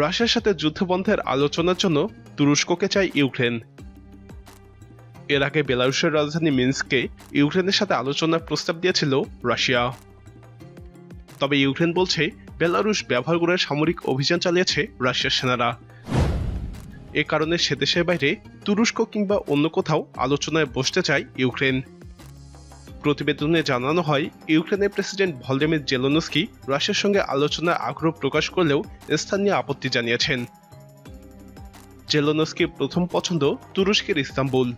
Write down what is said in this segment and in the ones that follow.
রাশিয়ার সাথে যুদ্ধবন্ধের আলোচনার জন্য তুরস্ককে চায় ইউক্রেন। এর আগে বেলারুশের রাজধানী মিন্সকে ইউক্রেনের সাথে আলোচনার প্রস্তাব দিয়েছিল রাশিয়া। তবে ইউক্রেন বলছে, বেলারুশ ব্যবহার করে সামরিক অভিযান চালিয়েছে রাশিয়ার সেনারা। এ কারণে সে দেশের বাইরে তুরস্ক কিংবা অন্য কোথাও আলোচনায় বসতে চায় ইউক্রেন। প্রতিবেদনে জানানো হয়, ইউক্রেনের প্রেসিডেন্ট ভলডেমির জেলোনস্কি রাশিয়ার সঙ্গে আলোচনায় আগ্রহ প্রকাশ করলেও স্থানীয় আপত্তি জানিয়েছেন। জেলোনস্কির প্রথম পছন্দ তুরস্কের ইস্তাম্বুল।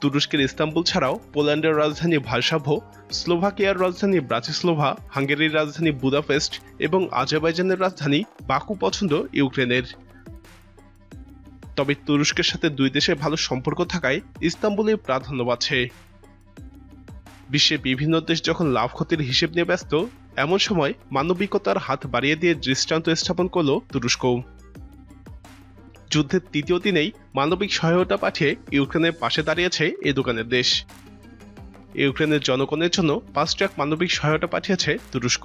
তুরস্কের ইস্তাম্বুল ছাড়াও পোল্যান্ডের রাজধানী ভার্সাভো স্লোভাকিয়ার রাজধানী ব্রাতিস্লোভা, হাঙ্গেরির রাজধানী বুদাপেস্ট এবং আজারবাইজানের রাজধানী বাকু পছন্দ ইউক্রেনের। তবে তুরস্কের সাথে দুই দেশের ভালো সম্পর্ক থাকায় ইস্তাম্বুলে প্রাধান্য পাচ্ছে বিশ্বের বিভিন্ন দেশ যখন লাভ ক্ষতির হিসেব নিয়ে ব্যস্ত, এমন সময় মানবিকতার হাত বাড়িয়ে দিয়ে দৃষ্টান্ত স্থাপন করল তুরস্ক। যুদ্ধের তৃতীয় দিনেই মানবিক সহায়তা পাঠিয়ে ইউক্রেনের পাশে দাঁড়িয়েছে এই দোকানের দেশ। ইউক্রেনের জনগণের জন্য পাঁচ ট্রাক মানবিক সহায়তা পাঠিয়েছে তুরস্ক।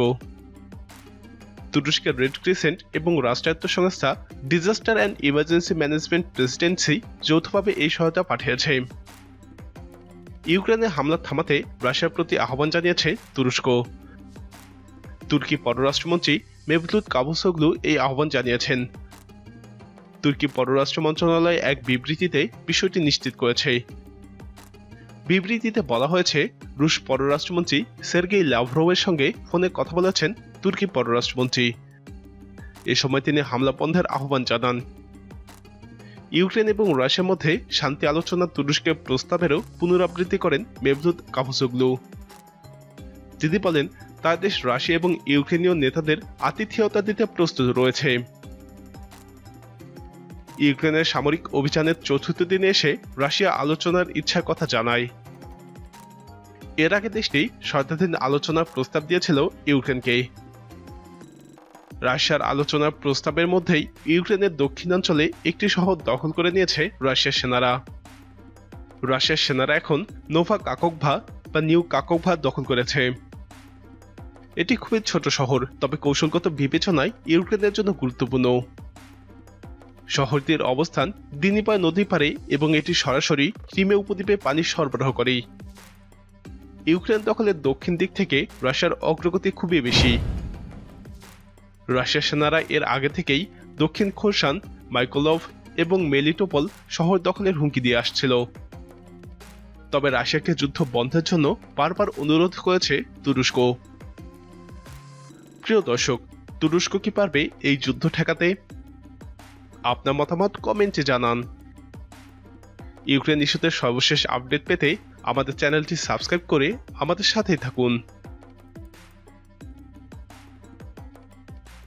তুরস্কের রেড ক্রিসেন্ট এবং রাষ্ট্রায়ত্ত সংস্থা disaster and emergency management presidency যৌথভাবে এই সহায়তা পাঠিয়েছে। ইউক্রেনে হামলা থামাতে রাশিয়ার প্রতি আহ্বান জানিয়েছে তুরস্ক। তুর্কি পররাষ্ট্রমন্ত্রী মেভলুত কাবুসোগলু এই আহ্বান জানিয়েছেন। তুর্কি পররাষ্ট্র মন্ত্রণালয় এক বিবৃতিতে বিষয়টি নিশ্চিত করেছে। বিবৃতিতে বলা হয়েছে, রুশ পররাষ্ট্রমন্ত্রী সের্গেই লাভরোভের সঙ্গে ফোনে কথা বলেছেন তুর্কি পররাষ্ট্রমন্ত্রী। এ সময় তিনি হামলা বন্ধের আহ্বান জানান। ইউক্রেন এবং রাশিয়ার মধ্যে শান্তি আলোচনা তুরস্কের প্রস্তাবেরও পুনরাবৃত্তি করেন মেভলুদ কাভুসোগলু। তিনি বলেন, তার দেশ রাশিয়া এবং ইউক্রেনীয় নেতাদের আতিথেয়তা দিতে প্রস্তুত রয়েছে। ইউক্রেনের সামরিক অভিযানের চতুর্থ দিনে এসে রাশিয়া আলোচনার ইচ্ছার কথা জানায়। এর আগে দেশটি শতাধীন আলোচনার প্রস্তাব দিয়েছিল ইউক্রেনকে রাশিয়ার আলোচনার প্রস্তাবের মধ্যেই ইউক্রেনের দক্ষিণাঞ্চলে একটি শহর দখল করে নিয়েছে রাশিয়ার সেনারা। রাশিয়ার সেনারা এখন নোভা কাককভা বা নিউ কাককভা দখল করেছে। এটি খুবই ছোট শহর, তবে কৌশলগত বিবেচনায় ইউক্রেনের জন্য গুরুত্বপূর্ণ। শহরটির অবস্থান দিনিপায় নদী পারে এবং এটি সরাসরি ক্রিমে উপদ্বীপে পানি সরবরাহ করে। ইউক্রেন দখলের দক্ষিণ দিক থেকে রাশিয়ার অগ্রগতি খুবই বেশি। রাশিয়ার সেনারা এর আগে থেকেই দক্ষিণ খোরসান মাইকোলভ এবং মেলিটোপল শহর দখলের হুমকি দিয়ে আসছিল। তবে রাশিয়াকে যুদ্ধ বন্ধের জন্য বারবার অনুরোধ করেছে তুরস্ক। প্রিয় দর্শক, তুরস্ক কি পারবে এই যুদ্ধ ঠেকাতে? আপনার মতামত কমেন্টে জানান। ইউক্রেন ইস্যুতে সর্বশেষ আপডেট পেতে আমাদের চ্যানেলটি সাবস্ক্রাইব করে আমাদের সাথেই থাকুন।